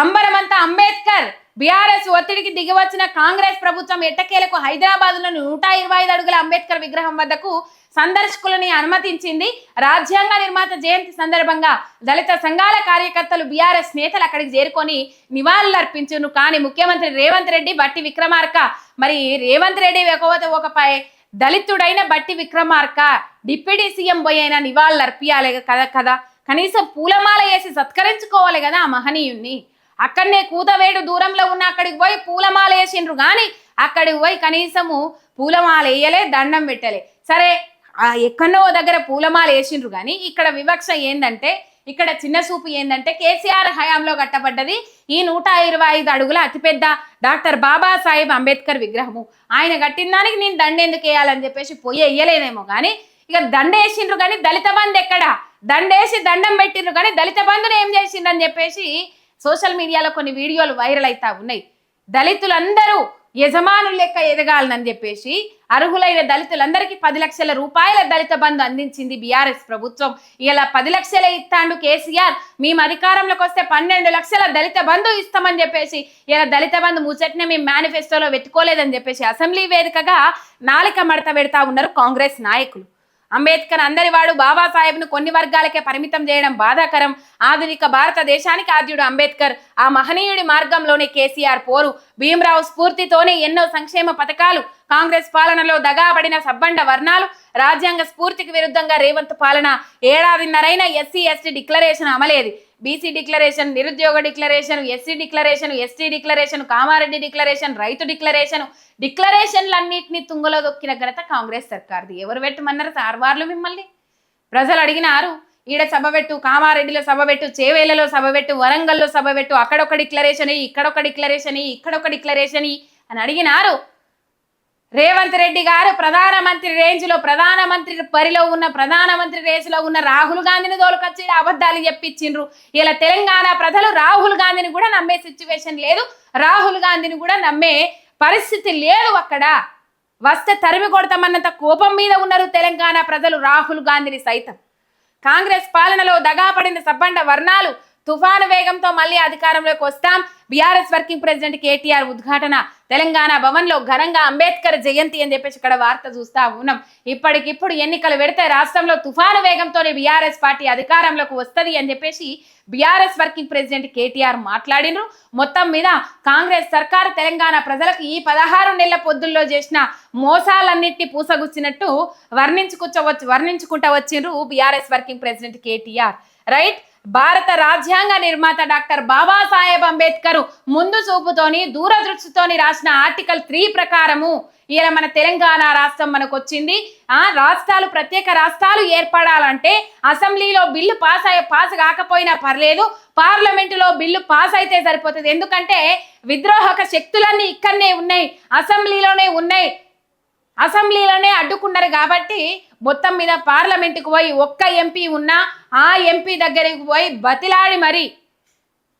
అంబరమంతా Ambedkar BRS ఒత్తిడికి దిగివచ్చిన కాంగ్రెస్ ప్రభుత్వం ఎట్టకేలకు హైదరాబాద్లో నూట ఇరవై ఐదు అడుగుల అంబేద్కర్ విగ్రహం వద్దకు సందర్శకులని అనుమతించింది. రాజ్యాంగ నిర్మాత జయంతి సందర్భంగా దళిత సంఘాల కార్యకర్తలు బీఆర్ఎస్ నేతలు అక్కడికి చేరుకొని నివాళులర్పించును. కానీ ముఖ్యమంత్రి రేవంత్ రెడ్డి బట్టి విక్రమార్క. మరి రేవంత్ రెడ్డి ఒక ఒక పై దళితుడైన బట్టి విక్రమార్క డిప్యూటీ సీఎం పోయైన నివాళులు అర్పియాలి కదా కదా. కనీసం పూలమాల వేసి సత్కరించుకోవాలి కదా ఆ మహనీయుణ్ణి. అక్కడనే కూతవేడు దూరంలో ఉన్న అక్కడికి పోయి పూలమాల వేసిండ్రు. కానీ అక్కడికి పోయి కనీసము పూలమాల వేయలే దండం పెట్టలే. సరే ఎక్కడో దగ్గర పూలమాల వేసిండ్రు. కానీ ఇక్కడ వివక్ష ఏందంటే ఇక్కడ చిన్న చూపు ఏంటంటే కేసీఆర్ హయాంలో కట్టబడ్డది ఈ నూట ఇరవై ఐదు అడుగుల అతిపెద్ద డాక్టర్ బాబాసాహెబ్ అంబేద్కర్ విగ్రహము. ఆయన కట్టిన దానికి నేను దండెందుకు వేయాలని చెప్పేసి పొయ్యి వేయలేదేమో. కానీ ఇక దండేసిండ్రు కానీ దళిత బంధు ఎక్కడ? దండేసి దండం పెట్టిండ్రు. కానీ దళిత బంధుని ఏం అని చెప్పేసి సోషల్ మీడియాలో కొన్ని వీడియోలు వైరల్ అవుతా ఉన్నాయి. దళితులందరూ యజమానులు లెక్క ఎదగాలని చెప్పేసి అర్హులైన దళితులందరికీ పది లక్షల రూపాయల దళిత బంధు అందించింది బీఆర్ఎస్ ప్రభుత్వం. ఇలా పది లక్షలే ఇస్తాండు కేసీఆర్. మేము అధికారంలోకి వస్తే పన్నెండు లక్షల దళిత బంధు ఇస్తామని చెప్పేసి ఇలా దళిత బంధు ముచ్చట్నే మేము మేనిఫెస్టోలో పెట్టుకోలేదని చెప్పేసి అసెంబ్లీ వేదికగా నాలిక మడత పెడతా ఉన్నారు కాంగ్రెస్ నాయకులు. అంబేద్కర్ అందరివాడు బాబాసాహెబ్ను కొన్ని వర్గాలకే పరిమితం చేయడం బాధాకరం. ఆధునిక భారతదేశానికి ఆద్యుడు అంబేద్కర్. ఆ మహనీయుడి మార్గంలోనే కేసీఆర్ పోరు. భీమరావు స్ఫూర్తితోనే ఎన్నో సంక్షేమ పథకాలు కాంగ్రెస్ పాలనలో దగాబడిన సబ్బండ వర్ణాలు రాజ్యాంగ స్ఫూర్తికి విరుద్ధంగా రేవంత్ పాలన. ఏడాదిన్నరైన ఎస్సీ ఎస్టీ డిక్లరేషన్ అమలేది. బీసీ డిక్లరేషన్ నిరుద్యోగ declaration SC declaration ST declaration Kamareddy declaration రైతు డిక్లరేషన్ డిక్లరేషన్లన్నింటినీ తుంగలో దొక్కిన ఘనత కాంగ్రెస్ సర్కార్ది. ఎవరు పెట్టమన్నారు? సార్వార్లు మిమ్మల్ని. ప్రజలు అడిగినారు ఈడ సభ పెట్టు కామారెడ్డిలో సభ పెట్టు చేవేలలో సభ పెట్టు వరంగల్లో సభ పెట్టు అక్కడొక డిక్లరేషన్ ఇక్కడొక డిక్లరేషన్ ఇక్కడొక డిక్లరేషన్ అని అడిగినారు. రేవంత్ రెడ్డి గారు ప్రధానమంత్రి రేంజ్లో ప్రధానమంత్రి పరిలో ఉన్న ప్రధానమంత్రి రేంజ్లో ఉన్న రాహుల్ గాంధీని దోలుకొచ్చి అబద్ధాలు చెప్పించిండ్రు. ఇలా తెలంగాణ ప్రజలు రాహుల్ గాంధీని కూడా నమ్మే సిచ్యువేషన్ లేదు. రాహుల్ గాంధీని కూడా నమ్మే పరిస్థితి లేదు అక్కడ. వస్తే తరిమి కొడతామన్నంత కోపం మీద ఉన్నారు తెలంగాణ ప్రజలు రాహుల్ గాంధీని సైతం. కాంగ్రెస్ పాలనలో దగాపడిన సబ్బండ వర్ణాలు తుఫాను వేగంతో మళ్ళీ అధికారంలోకి వస్తాం. బీఆర్ఎస్ వర్కింగ్ ప్రెసిడెంట్ కేటీఆర్ ఉద్ఘాటన. తెలంగాణ భవన్లో ఘనంగా అంబేద్కర్ జయంతి అని చెప్పేసి ఇక్కడ వార్త చూస్తా ఉన్నాం. ఇప్పటికిప్పుడు ఎన్నికలు పెడితే రాష్ట్రంలో తుఫాను వేగంతోనే బీఆర్ఎస్ పార్టీ అధికారంలోకి వస్తుంది అని చెప్పేసి బీఆర్ఎస్ వర్కింగ్ ప్రెసిడెంట్ కేటీఆర్ మాట్లాడినరు. మొత్తం మీద కాంగ్రెస్ సర్కార్ తెలంగాణ ప్రజలకు ఈ పదహారు నెలల పొద్దుల్లో చేసిన మోసాలన్నింటినీ పూసగుచ్చినట్టు వర్ణించుకొచ్చవచ్చు వర్ణించుకుంటా వచ్చిండ్రు BRS working president KTR. Right? భారత రాజ్యాంగ నిర్మాత డాక్టర్ బాబాసాహెబ్ అంబేద్కర్ ముందు చూపుతోని దూరదృష్టితోని రాసిన ఆర్టికల్ త్రీ ప్రకారము ఇలా మన తెలంగాణ రాష్ట్రం మనకు వచ్చింది ఆ రాష్ట్రాలు ప్రత్యేక రాష్ట్రాలు ఏర్పడాలంటే అసెంబ్లీలో బిల్లు పాస్ అయ్యే పాస్ కాకపోయినా పర్లేదు. పార్లమెంటులో బిల్లు పాస్ అయితే సరిపోతుంది. ఎందుకంటే విద్రోహక శక్తులన్నీ ఇక్కడనే ఉన్నాయి. అసెంబ్లీలోనే ఉన్నాయి. అసెంబ్లీలోనే అడ్డుకున్నారు కాబట్టి మొత్తం మీద పార్లమెంటుకు పోయి ఒక్క ఎంపీ ఉన్నా ఆ ఎంపీ దగ్గరికి పోయి బతిలాడి మరి.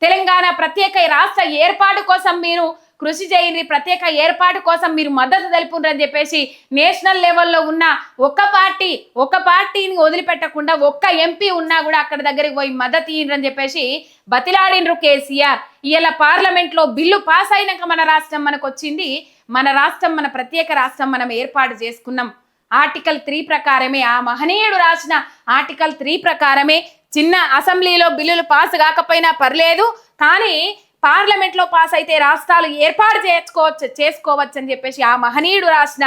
తెలంగాణ ప్రత్యేక రాష్ట్ర ఏర్పాటు కోసం మీరు కృషి చేయండి ప్రత్యేక ఏర్పాటు కోసం మీరు మద్దతు తెలుపుండ్రని చెప్పేసి నేషనల్ లెవెల్లో ఉన్న ఒక్క పార్టీ ఒక పార్టీని వదిలిపెట్టకుండా ఒక్క ఎంపీ ఉన్నా కూడా అక్కడ దగ్గరికి పోయి మద్దతు ఇయ్యండి చెప్పేసి బతిలాడిండ్రు కేసీఆర్. ఇలా పార్లమెంట్లో బిల్లు పాస్ అయినాక మన రాష్ట్రం మనకు వచ్చింది మన రాష్ట్రం మన ప్రత్యేక రాష్ట్రం మనం ఏర్పాటు చేసుకున్నాం. ఆర్టికల్ త్రీ ప్రకారమే ఆ మహనీయుడు రాసిన ఆర్టికల్ త్రీ ప్రకారమే చిన్న అసెంబ్లీలో బిల్లులు పాస్ కాకపోయినా పర్లేదు కానీ పార్లమెంట్లో పాస్ అయితే రాష్ట్రాలు ఏర్పాటు చేసుకోవచ్చు చేసుకోవచ్చు అని చెప్పేసి ఆ మహనీయుడు రాసిన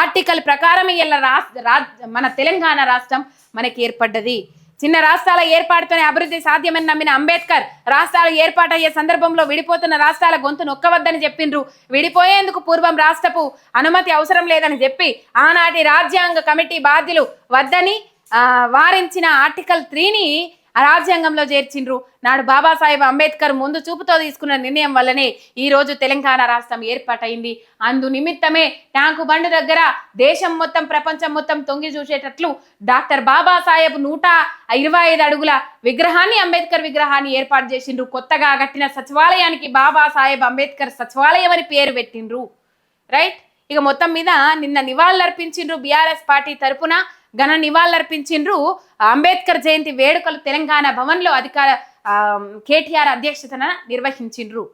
ఆర్టికల్ ప్రకారమే ఇలా రా మన తెలంగాణ రాష్ట్రం మనకి ఏర్పడ్డది. చిన్న రాష్ట్రాల ఏర్పాటుతోనే అభివృద్ధి సాధ్యమని నమ్మిన అంబేద్కర్ రాష్ట్రాలు ఏర్పాటయ్యే సందర్భంలో విడిపోతున్న రాష్ట్రాల గొంతు నొక్కవద్దని చెప్పిండ్రు. విడిపోయేందుకు పూర్వం రాష్ట్రపు అనుమతి అవసరం లేదని చెప్పి ఆనాటి రాజ్యాంగ కమిటీ బాధ్యులు వద్దని వారించిన ఆర్టికల్ త్రీని రాజ్యాంగంలో చేర్చిండ్రు. నాడు బాబాసాహెబ్ అంబేద్కర్ ముందు చూపుతో తీసుకున్న నిర్ణయం వల్లనే ఈ రోజు తెలంగాణ రాష్ట్రం ఏర్పాటైంది. అందు నిమిత్తమే ట్యాంకు బండు దగ్గర దేశం మొత్తం ప్రపంచం మొత్తం తొంగి చూసేటట్లు డాక్టర్ బాబాసాహెబ్ నూట ఇరవై ఐదు అడుగుల విగ్రహాన్ని అంబేద్కర్ విగ్రహాన్ని ఏర్పాటు చేసిండ్రు. కొత్తగా కట్టిన సచివాలయానికి బాబాసాహెబ్ అంబేద్కర్ సచివాలయం అని పేరు పెట్టిండ్రు. రైట్? ఇక మొత్తం మీద నిన్న నివాళులర్పించిండ్రు బీఆర్ఎస్ పార్టీ తరపున ఘన నివాళులర్పించిండ్రు. అంబేద్కర్ జయంతి వేడుకలు తెలంగాణ భవన్లో అధికార కేటీఆర్ అధ్యక్షతన నిర్వహించిండ్రు.